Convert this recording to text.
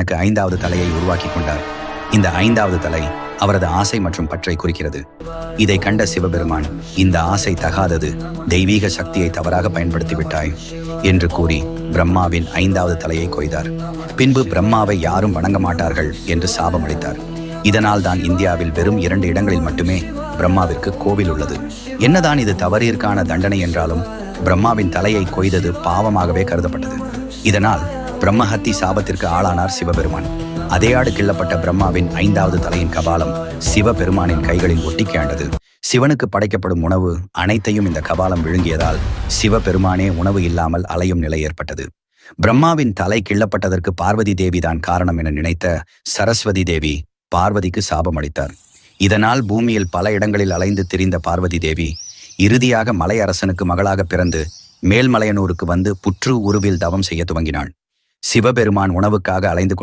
எனக்கு ஐந்தாவது தலையை உருவாக்கி கொண்டார். இந்த ஐந்தாவது தலை அவரது ஆசை மற்றும் பற்றை குறிக்கிறது. இதை கண்ட சிவபெருமான் இந்த ஆசை தகாதது தெய்வீக சக்தியை தவறாக பயன்படுத்தி விட்டாய் என்று கூறி பிரம்மாவின் ஐந்தாவது தலையை கொய்தார். பின்பு பிரம்மாவை யாரும் வணங்க மாட்டார்கள் என்று சாபம் அளித்தார். இதனால் தான் இந்தியாவில் வெறும் இரண்டு இடங்களில் மட்டுமே பிரம்மாவிற்கு கோவில் உள்ளது. என்னதான் இது தவறிற்கான தண்டனை என்றாலும் பிரம்மாவின் தலையை கொய்தது பாவமாகவே கருதப்பட்டது. இதனால் பிரம்மஹத்தி சாபத்திற்கு ஆளானார் சிவபெருமான். அதையாடு கிள்ளப்பட்ட பிரம்மாவின் ஐந்தாவது தலையின் கபாலம் சிவபெருமானின் கைகளில் ஒட்டிக்காண்டது சிவனுக்கு படைக்கப்படும் உணவு அனைத்தையும் இந்த கபாலம் விழுங்கியதால் சிவபெருமானே உணவு இல்லாமல் அலையும் நிலை ஏற்பட்டது. பிரம்மாவின் தலை கிள்ளப்பட்டதற்கு பார்வதி தேவி தான் காரணம் என நினைத்த சரஸ்வதி தேவி பார்வதிக்கு சாபம் அளித்தார். இதனால் பூமியில் பல இடங்களில் அலைந்து திரிந்த பார்வதி தேவி இறுதியாக மலை அரசனுக்கு மகளாக பிறந்து மேல்மலையனூருக்கு வந்து புற்று உருவில் தவம் செய்ய துவங்கினாள். சிவபெருமான் உணவுக்காக அலைந்து